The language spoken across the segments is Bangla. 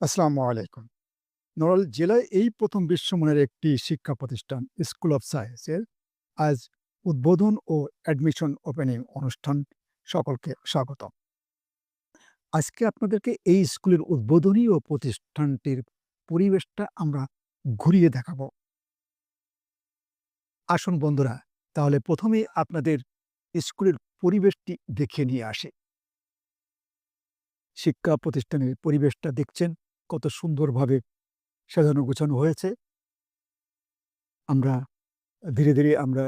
আসসালামু আলাইকুম। নড়াইল জেলায় এই প্রথম বিশ্বমানের একটি শিক্ষা প্রতিষ্ঠান স্কুল অফ সায়েন্সের আজ উদ্বোধন ও অ্যাডমিশন ওপেনিং অনুষ্ঠান সকলকে স্বাগত আজকে আপনাদেরকে এই স্কুলের উদ্বোধনী ও প্রতিষ্ঠানটির পরিবেশটা আমরা ঘুরিয়ে দেখাবো। আসুন বন্ধুরা, তাহলে প্রথমেই আপনাদের স্কুলের পরিবেশটি দেখে নিয়ে আসে শিক্ষা প্রতিষ্ঠানের পরিবেশটা দেখছেন কত সুন্দরভাবে সাজানো গোছানো হয়েছে। আমরা ধীরে, ধীরে আমরা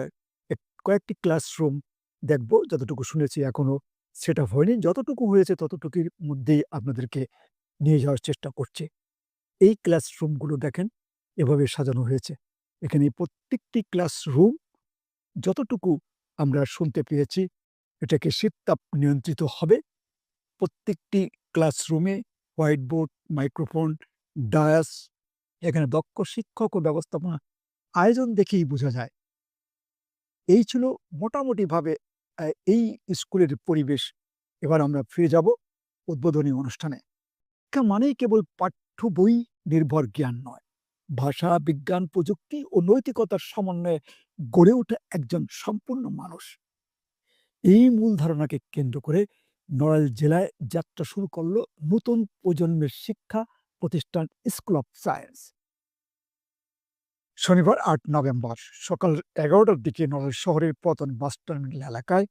কয়েকটি ক্লাসরুম দেখব। যতটুকু শুনেছি এখনও সেট আপ হয়নি। যতটুকু হয়েছে ততটুকুর মধ্যেই আপনাদেরকে নিয়ে যাওয়ার চেষ্টা করছে এই ক্লাসরুমগুলো দেখেন এভাবে সাজানো হয়েছে। এখানে প্রত্যেকটি ক্লাসরুম যতটুকু আমরা শুনতে পেয়েছি এটাকে শীততাপ নিয়ন্ত্রিত হবে। প্রত্যেকটি ক্লাসরুমে হোয়াইট বোর্ড, মাইক্রোফোন, ডায়াস এখানে দক্ষ শিক্ষক ও ব্যবস্থাপনা আয়োজন দেখেই বোঝা যায়। এই ছিল মোটামুটিভাবে এই স্কুলের পরিবেশ। এবার আমরা ফিরে যাব উদ্বোধনী অনুষ্ঠানে। শিক্ষা মানেই কেবল পাঠ্য বই নির্ভর জ্ঞান নয়। ভাষা, বিজ্ঞান, প্রযুক্তি ও নৈতিকতার সমন্বয়ে গড়ে ওঠা একজন সম্পূর্ণ মানুষ। এই মূল ধারণাকে কেন্দ্র করে নড়াইল জেলায় যাত্রা শুরু করল নতুন প্রজন্মের শিক্ষা প্রতিষ্ঠান স্কুল অফ সায়েন্স। শনিবার ৮ নভেম্বর সকাল ১১টার দিকে নড়াইল শহরের পতন বাস টার্মিনাল এলাকায়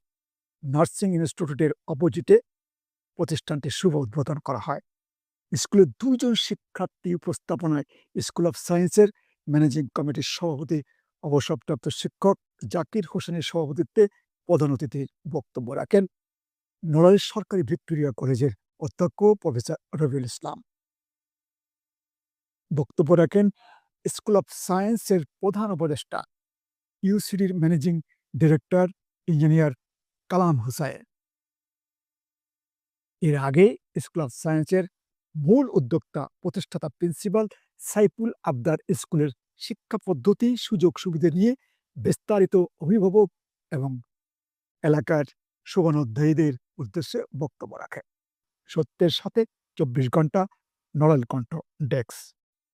নার্সিং ইনস্টিটিউটের অপোজিটে প্রতিষ্ঠানটির শুভ উদ্বোধন করা হয়। স্কুলের ২ জন শিক্ষার্থী উপস্থাপনায় স্কুল অফ সায়েন্সের ম্যানেজিং কমিটির সভাপতি, অবসরপ্রাপ্ত শিক্ষক জাকির হোসেনের সভাপতিত্বে প্রধান অতিথির বক্তব্য রাখেন নড়াইল সরকারি ভিক্টোরিয়া কলেজের অধ্যক্ষ প্রফেসর রবিউল ইসলাম। বক্তব্য রাখেন স্কুল অফ সায়েন্সের প্রধান উপদেষ্টা ইউসিডির managing director engineer Kalam Hussain এর আগে স্কুল অফ সায়েন্সের মূল উদ্যোক্তা প্রতিষ্ঠাতা প্রিন্সিপাল সাইফুল আবদার স্কুলের শিক্ষা পদ্ধতি, সুযোগ সুবিধা নিয়ে বিস্তারিত অভিভাবক এবং এলাকার শুভানুধ্যায়ীদের উদ্দেশ্যে বক্তব্য রাখে সত্যের সাথে ২৪ ঘণ্টা নড়াইল কণ্ঠ ডেস্ক।